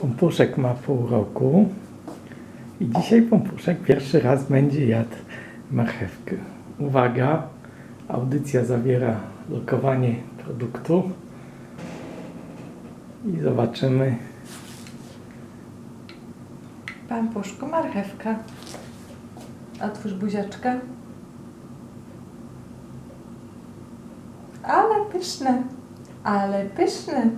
Pompuszek ma pół roku i dzisiaj Pompuszek pierwszy raz będzie jadł marchewkę. Uwaga, audycja zawiera lokowanie produktu i zobaczymy. Pampuszku, marchewka. Otwórz buziaczkę. Ale pyszne, ale pyszne.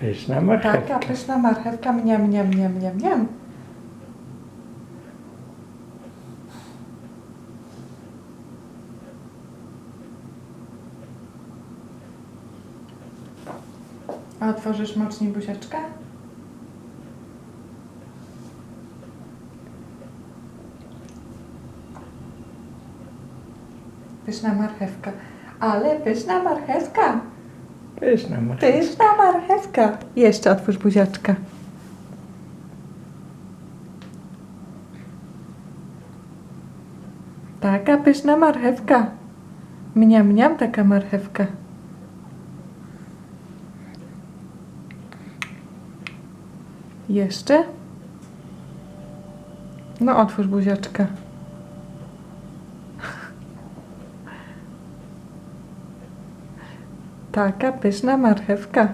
Pyszna marchewka. Taka pyszna marchewka, mniam, mniam, mniam, mniam, mniam. A otworzysz mocniej buziaczkę? Pyszna marchewka. Ale pyszna marchewka. Pyszna marchewka. Pyszna marchewka. Jeszcze otwórz buziaczkę. Taka pyszna marchewka. Mniam, mniam taka marchewka. Jeszcze? No otwórz buziaczkę. Taka pyszna marchewka.